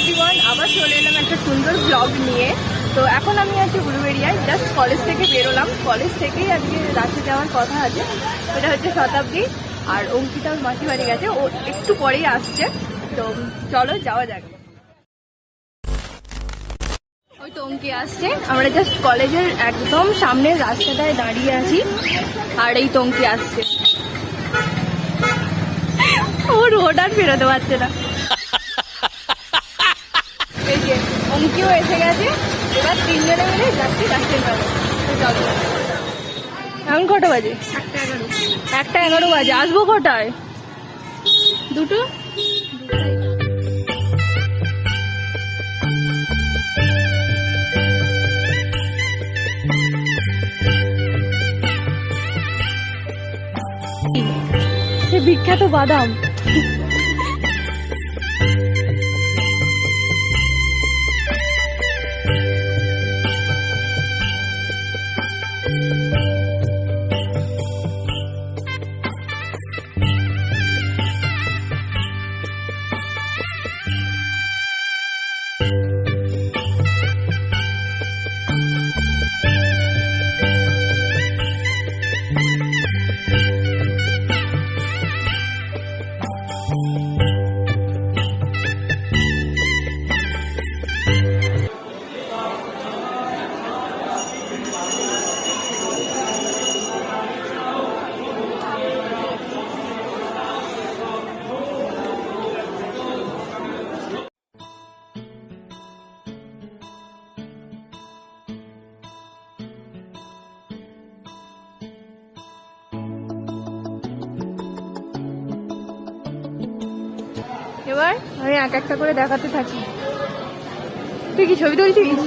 Everyone আবার চলে এলাম একটা সুন্দর ব্লগ নিয়ে। তো এখন আমি আছি উলুবেরিয়ায় জাস্ট কলেজ থেকে বেরোলাম। কলেজ থেকেই আজকে রাঁচি যাওয়ার কথা আছে এটা হচ্ছে শতাব্দী। আর অঙ্কিতা ওর মাসি বাড়ি গেছে, ও একটু পরেই আসছে। তো চলো যাওয়া যাক। ওই তো অঙ্কি আসছে, আমরা জাস্ট কলেজের একদম সামনের রাস্তাটায় দাঁড়িয়ে আছি, আর এই তো আসছে। ও রোড আর ফেরোতে পারছে না এই অঙ্কিও এসে গেছে। এবার তিনজনে মিলে যাচ্ছি যাব তো চলো। এখন কটা বাজে? একটা এগারো। বাজে। আসব কটায় দুটো? সে বিখ্যাত বাদাম। এবার আমি এক একটা করে দেখাতে থাকি। তুই কি ছবি তুলছিস?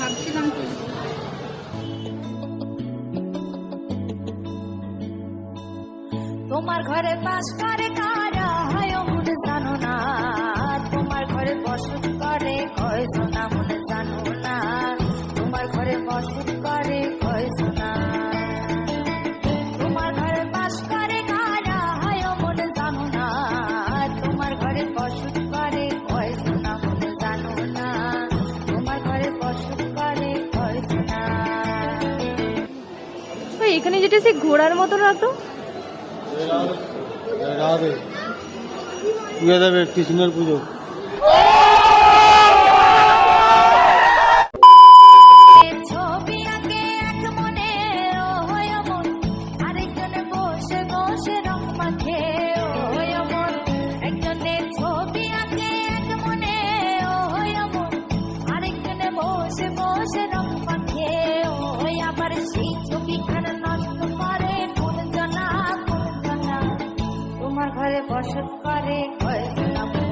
ভাবছিলাম তোমার ঘরে বাস করে কারা হয় মনে জানো না? তোমার ঘরে বসত করে কয় সোনা যেটা সে ঘোড়ার মতো রাখতো রাধে। পুজো দেবে কৃষ্ণের পুজো। বসত করে কয়েছে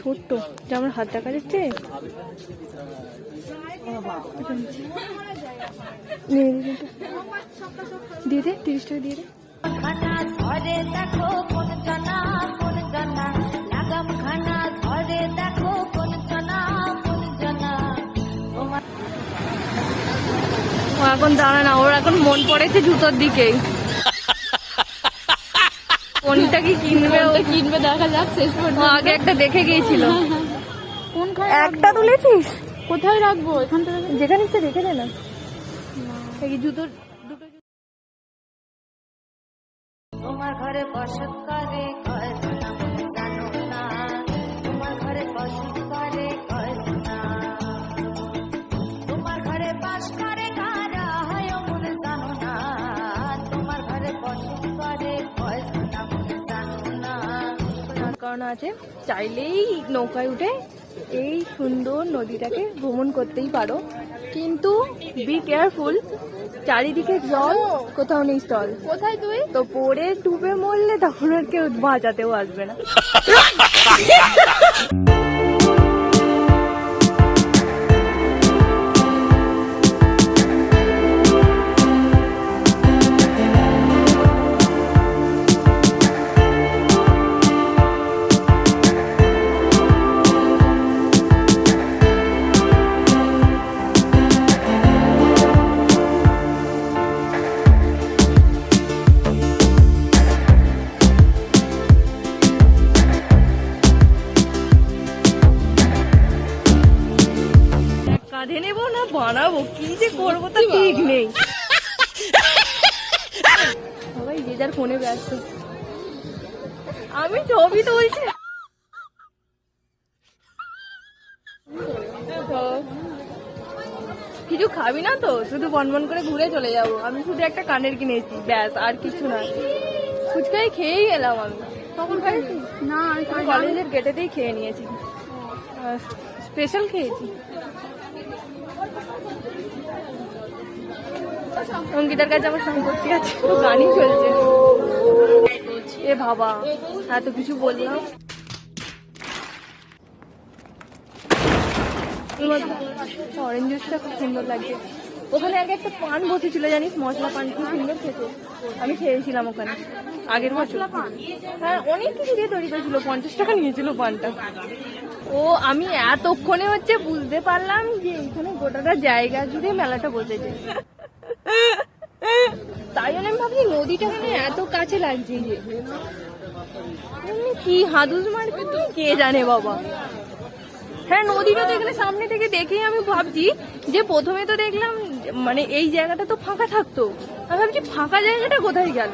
ছোট্ট। যে আমার হাত দেখা যাচ্ছে। দিয়ে দে তিরিশ টাকা দিয়ে দে। ধরে দেখো কোন জানা কোন জানা। লাগাম খানা ধরে দেখো কোন জানা কোন জানা। ও এখন দাঁড়া না ওর এখন মন পড়েছে জুতোর দিকে। কোনটা কি কিনবে ওটা কিনবে দেখা যাক শেষ পর্যন্ত। আগে একটা দেখে গিয়েছিল। কোনখানে একটা তুলেছিস? কোথায় রাখব? এখান থেকে যেখানে ইচ্ছে রেখে দে না। এই জুতো দুটো তোমার ঘরে বসত করে কারণ আছে। চাইলেই নৌকায় উঠে এই সুন্দর নদীটাকে ভ্রমণ করতেই পারো। কিন্তু বি কেয়ারফুল চারিদিকে জল কোথাও নেই স্থল। কোথায় তুই? তো পরে ডুবে মরলে তখন আর কেউ বাঁচাতেও আসবে না। কাঁধে নেব না বানাবো কি যে করব তা ঠিক নেই। সবাই যে যার ফোনে ব্যস্ত। আমি ছবি তুলছি। তো, কিছু খাবি না তো? শুধু বনবন করে ঘুরে চলে যাব। আমি শুধু একটা কানের কিনেছি ব্যাস আর কিছু না। ফুচকাই খেয়েই গেলাম আমি। তখন খাইছি না কলেজের গেটেতেই খেয়ে নিয়েছি। স্পেশাল খেয়েছি। অঙ্কিতার কাছে আমার সম্পত্তি আছে গানই চলছে। এ বাবা এত কিছু বললাম। অরেঞ্জ জুসটা খুব সুন্দর লাগছে। ওখানে আগে একটা পান বসেছিল জানিস? মশলা পান খুব সুন্দর খেতে। আমি খেয়েছিলাম ওখানে আগের বছর। হ্যাঁ অনেক কিছু দিয়ে তৈরি করেছিল পঞ্চাশ টাকা নিয়েছিল পানটা। ও আমি এতক্ষণে হচ্ছে বুঝতে পারলাম যে এখানে গোটাটা জায়গা জুড়ে মেলাটা বসেছে। তাই জন্য আমি ভাবছি নদীটা মানে এত কাছে লাগছে যে। কি হাদুস মারবে তো কে জানে বাবা। হ্যাঁ নদীটা এখানে সামনে থেকে দেখেই আমি ভাবছি যে প্রথমে তো দেখলাম মানে এই জায়গাটা তো ফাঁকা থাকতো। আমি ভাবছি ফাঁকা জায়গাটা কোথায় গেল?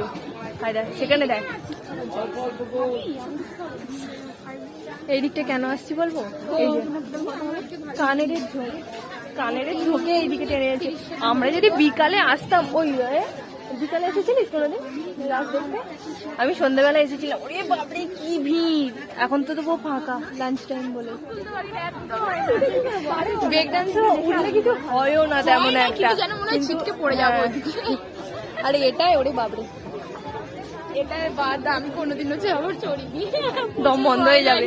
হায় দেখ, সেখানে দেখ। এই দিকটা কেন আসছি বলব? কানের ঝোঁক কানের ঝোঁকে এইদিকে টেনে যাচ্ছে আমরা যদি বিকালে আসতাম ওই বিকালে এসেছিলিস কোনোদিন? দেখতে? আমি সন্ধ্যাবেলা এসেছিলাম। ওরে বাপরে কি ভিড়! এখন তো তবু ফাঁকা লাঞ্চ টাইম বলে। ব্রেক ডান্স উঠলে কিছু হয়ও না তেমন একটা। যেন মনে হয় ছিটকে পড়ে যাব হ্যাঁ। আরে এটাই ওরে বাপরে। এটা বাদ আমি কোনোদিনও যে আবার চড়িনি দম বন্ধ হয়ে যাবে।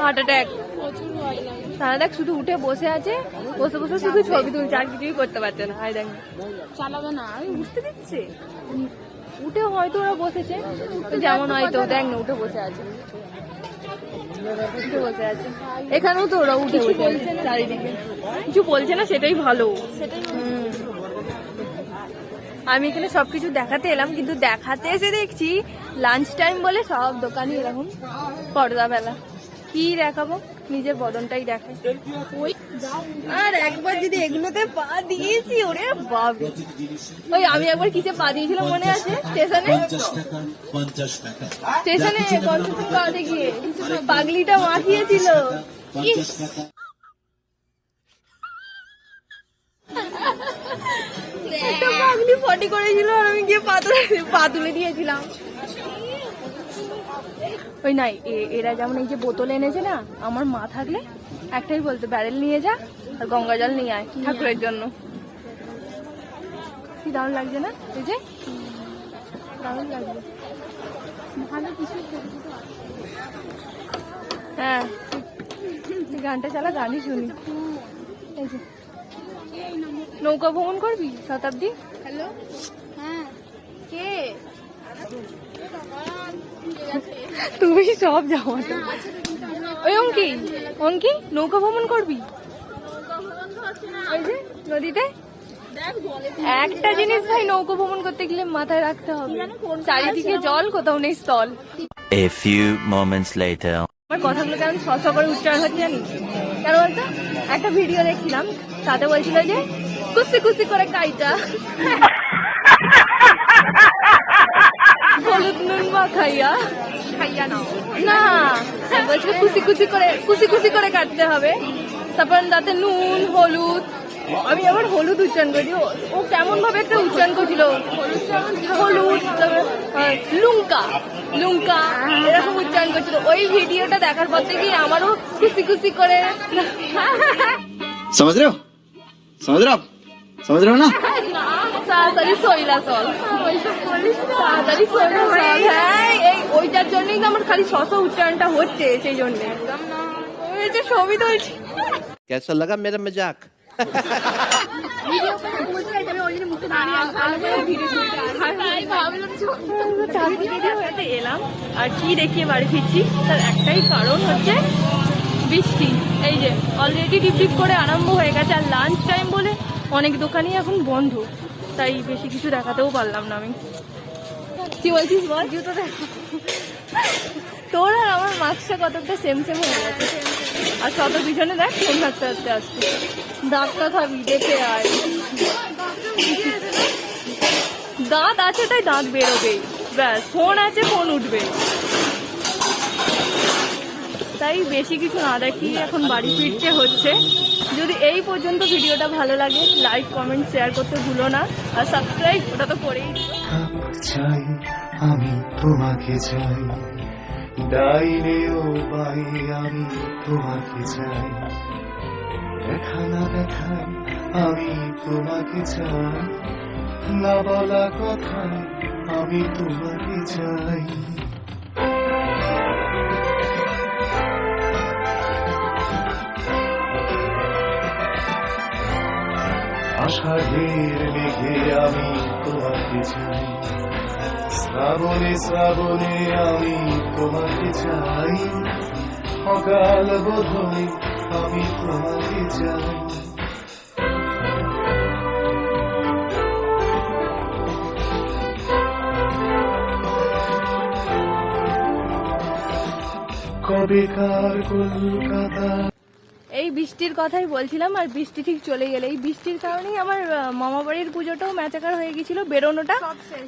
হার্ট অ্যাটাক প্রচুর ভয় লাগে। দেখ শুধু উঠে বসে আছে বসে বসে শুধু ছবি তুলছে আর কিছুই করতে পারছে না। হাই দেখ। চালাবে না আমি বুঝতে দিচ্ছে। উঠে হয়তো ওরা বসেছে তো যেমন হয়তো দেখ না উঠে বসে আছে। উঠে বসে আছে। এখানেও তো ওরা উঠে বসে আছে চারিদিকে। কিছু বলছে না সেটাই ভালো। হুম। আমি এখানে সবকিছু দেখাতে এলাম কিন্তু দেখাতে এসে দেখছি লাঞ্চ টাইম বলে সব দোকানই এরকম পর্দা বেলা কি দেখাবো? নিজের বদনটাই দেখাই আর একবার যদি এগুলোতে পা দিয়েছি, ওরে বাবা ওই, আমি একবার কিসে পা দিয়েছিলাম মনে আছে? স্টেশনে? স্টেশনে কনসেপ্ট পাওয়াতে গিয়ে পাগলিটা মাখিয়েছিল। একটা পাগলি ফটি করেছিল, আর আমি গিয়ে পা তুলে পা তুলে দিয়েছিলাম। ওই নাই এ- এরা যেমন এই যে বোতল এনেছে না আমার মা থাকলে একটাই বলতো ব্যারেল নিয়ে যা আর গঙ্গা জল নিয়ে আয় ঠাকুরের জন্য। কি দারুণ লাগছে না? এই যে দারুণ ভালো কিছু হ্যাঁ গানটা চালা গানই শুনি। এই যে নৌকা ভ্রমণ করবি শতাব্দী? হ্যালো? হ্যাঁ। কে? তুই সব যাওয়া ওই অঙ্কি অঙ্কি নৌকা ভ্রমণ করবি? ওই যে নদীতে? একটা জিনিস ভাই নৌকা ভ্রমণ করতে গেলে মাথায় রাখতে হবে। চারিদিকে জল কোথাও নেই স্থল। A few moments later. আমার কথাগুলো কেমন শস করে উচ্চারণ হচ্ছে জানিস? কেন বলতো? একটা ভিডিও দেখছিলাম তাতে বলছিল যে কুস্তি কুস্তি করে কাইটা। হলুদ নুন মা খাইয়া খাইয়া নাও না বলছিল খুশি খুশি করে খুশি খুশি করে কাটতে হবে। তারপর তাতে নুন হলুদ আমি আবার হলুদ উচ্চারণ করি ও কেমন ভাবে একটা উচ্চারণ করছিল? হলুদ লুঙ্কা লুঙ্কা এরকম উচ্চারণ করছিল। ওই ভিডিওটা দেখার পর থেকে আমারও খুশি খুশি করে। সমাজ রেও সমাজ রেও সমাজ রেও না? তাড়াতাড়ি সইলা চল তাড়াতাড়ি সইলা চল হ্যাঁ ওইটার জন্যই তো আমার খালি শশা উচ্চারণটা হচ্ছে সেই জন্য। একদম না। ওই যে ছবি তুলছি। লাগা মেরা মজাক এলাম। আর কি দেখিয়ে বাড়ি ফিরছি? তার একটাই কারণ হচ্ছে বৃষ্টি। এই যে অলরেডি টিপ করে আরম্ভ হয়ে গেছে। আর লাঞ্চ টাইম বলে অনেক দোকানই এখন বন্ধ। তাই বেশি কিছু দেখাতেও পারলাম না আমি। কি বলছিস বল? জুতো দেখ তোর আর আমার মাস্কটা কতটা সেম সেম হয়ে গেছে। আর শত পিছনে দেখ ফোন হাঁটতে হাঁটতে আসছে। দাঁতটা খাবি দেখে আয়। দাঁত আছে তাই দাঁত বেরোবে। ব্যাস ফোন আছে ফোন উঠবে। তাই বেশি কিছু না দেখি এখন বাড়ি ফিরতে হচ্ছে। যদি এই পর্যন্ত ভিডিওটা ভালো লাগে লাইক কমেন্ট শেয়ার করতে ভুলো না। আর সাবস্ক্রাইব ওটা তো করেই দিও। চাই, আমি তোমাকে চাই। ডাইনে ও বাইরে আমি তোমাকে চাই। দেখা না দেখাই আমি তোমাকে চাই। না বলা কথা, আমি তোমাকে চাই। আষাঢ়ের মেঘে আমি তোমাকে শ্রাবণে শ্রাবণে আমি তোমাকে চাই। অকাল বোধনে আমি তোমাকে চাই। কবেকার কলকাতা এই বৃষ্টির কথাই বলছিলাম আর বৃষ্টি ঠিক চলে গেলে এই বৃষ্টির কারণেই আমার মামা বাড়ির পুজোটাও ম্যাচাকার হয়ে গেছিল বেরোনোটা।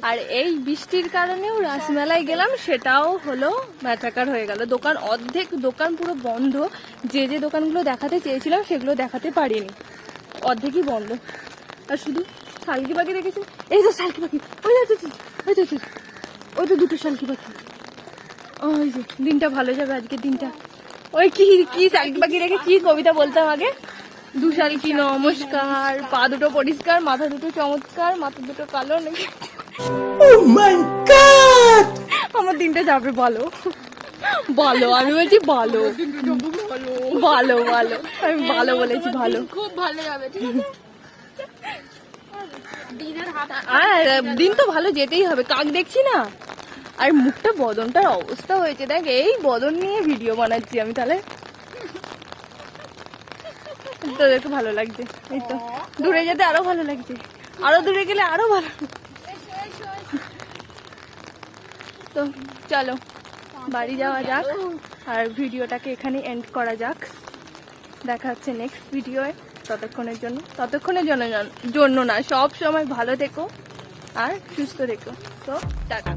আর এই বৃষ্টির কারণেও রাসমেলায় গেলাম সেটাও হলো ম্যাচাকার হয়ে গেল। দোকান অর্ধেক দোকান পুরো বন্ধ। যে যে দোকানগুলো দেখাতে চেয়েছিলাম সেগুলো দেখাতে পারিনি। অর্ধেকই বন্ধ। আর শুধু শালকি পাখি দেখেছি। এই তো শালকি পাখি ওই তো ওই তো ওই তো, ওই তো দুটো শালকি পাখি। ওই যে দিনটা ভালো যাবে আজকের দিনটা। ওই কি কি পাখি রেখে কি কবিতা বলতাম আগে দু শালকি নমস্কার পা দুটো পরিষ্কার মাথা দুটো চমৎকার মাথা দুটো কালো নাকি? আমার দিনটা যাবে ভালো ভালো আমি বলছি ভালো ভালো ভালো আমি ভালো বলেছি ভালো। খুব ভালো যাবে ঠিক আছে? আর দিন তো ভালো যেতেই হবে কাক দেখছি না? আর মুখটা বদনটার অবস্থা হয়েছে। দেখ, এই বদন নিয়ে ভিডিও বানাচ্ছি আমি তাহলে। তোদেরকে ভালো লাগছে, এই তো। দূরে যেতে আরও ভালো লাগছে। আরও দূরে গেলে আরও ভালো তো চলো, বাড়ি যাওয়া যাক আর ভিডিওটাকে এখানে এন্ড করা যাক। দেখা হচ্ছে নেক্সট ভিডিওয়ে ততক্ষণের জন্য। ততক্ষণের জন্য জন্য না, সব সময় ভালো থেকো আর সুস্থ থেকো। তো টাটা।